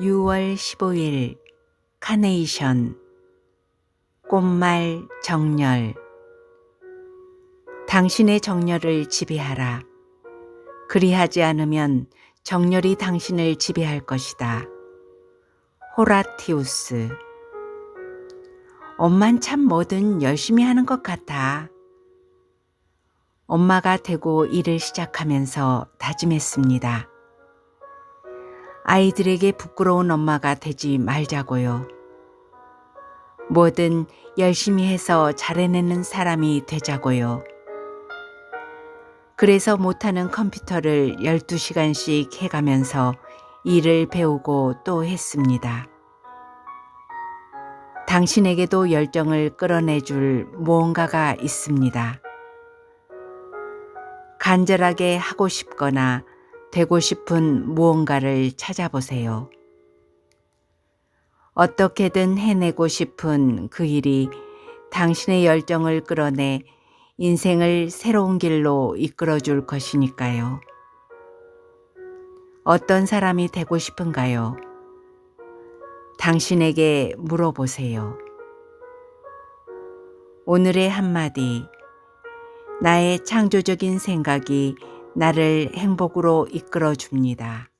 6월 15일 카네이션 꽃말 정렬 당신의 정열을 지배하라. 그리하지 않으면 정열이 당신을 지배할 것이다. 호라티우스 엄만 참 뭐든 열심히 하는 것 같아. 엄마가 되고 일을 시작하면서 다짐했습니다. 아이들에게 부끄러운 엄마가 되지 말자고요. 뭐든 열심히 해서 잘해내는 사람이 되자고요. 그래서 못하는 컴퓨터를 12시간씩 해가면서 일을 배우고 또 했습니다. 당신에게도 열정을 끌어내줄 무언가가 있습니다. 간절하게 하고 싶거나 되고 싶은 무언가를 찾아보세요. 어떻게든 해내고 싶은 그 일이 당신의 열정을 끌어내 인생을 새로운 길로 이끌어 줄 것이니까요. 어떤 사람이 되고 싶은가요? 당신에게 물어보세요. 오늘의 한마디. 나의 창조적인 생각이 나를 행복으로 이끌어 줍니다.